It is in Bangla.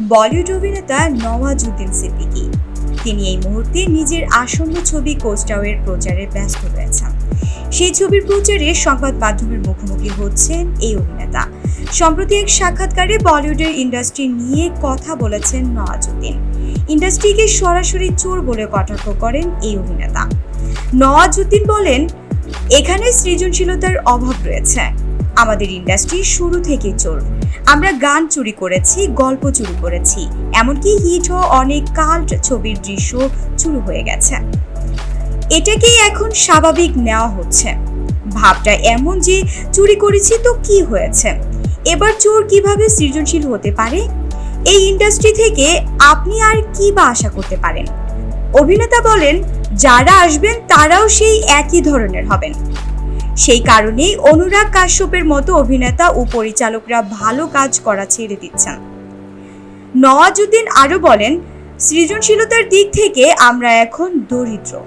বলিউড অভিনেতা নওয়াজুদ্দিন সিদ্দিকী। তিনি এই মুহূর্তে নিজের আসন্ন ছবি কোস্টাওয়ের প্রচারে ব্যস্ত রয়েছেন। সেই ছবির প্রচারে সংবাদ মাধ্যমের মুখোমুখি হচ্ছেন এই অভিনেতা। সম্প্রতি এক সাক্ষাৎকারে বলিউডের ইন্ডাস্ট্রি নিয়ে কথা বলেছেন নওয়াজুদ্দিন। ইন্ডাস্ট্রিকে সরাসরি চোর বলে কটাক্ষ করেন এই অভিনেতা। নওয়াজুদ্দিন বলেন, এখানে সৃজনশীলতার অভাব রয়েছে। আমাদের ইন্ডাস্ট্রি শুরু থেকে চোর। আমরা গান চুরি করেছি, গল্প চুরি করেছি, এমনকি হিট হওয়া অনেক কাল্ট ছবির দৃশ্য চুরি হয়ে গেছে। এটাকেই এখন স্বাভাবিক নেওয়া হচ্ছে। ভাবটা এমন যে চুরি করেছি তো কি হয়েছে? এবার চোর কীভাবে সৃজনশীল হতে পারে? এই ইন্ডাস্ট্রি থেকে আপনি আর কি বা আশা করতে পারেন? অভিনেতা বলেন, যারা আসবেন তারাও সেই একই ধরনের হবেন। সেই কারণেই অনুরাগ কাশ্যপের মতো অভিনেতা ও পরিচালকরা ভালো কাজ করা ছেড়ে দিচ্ছেন। নওয়াজুদ্দিন আরও বলেন, সৃজনশীলতার দিক থেকে আমরা এখন দরিদ্র।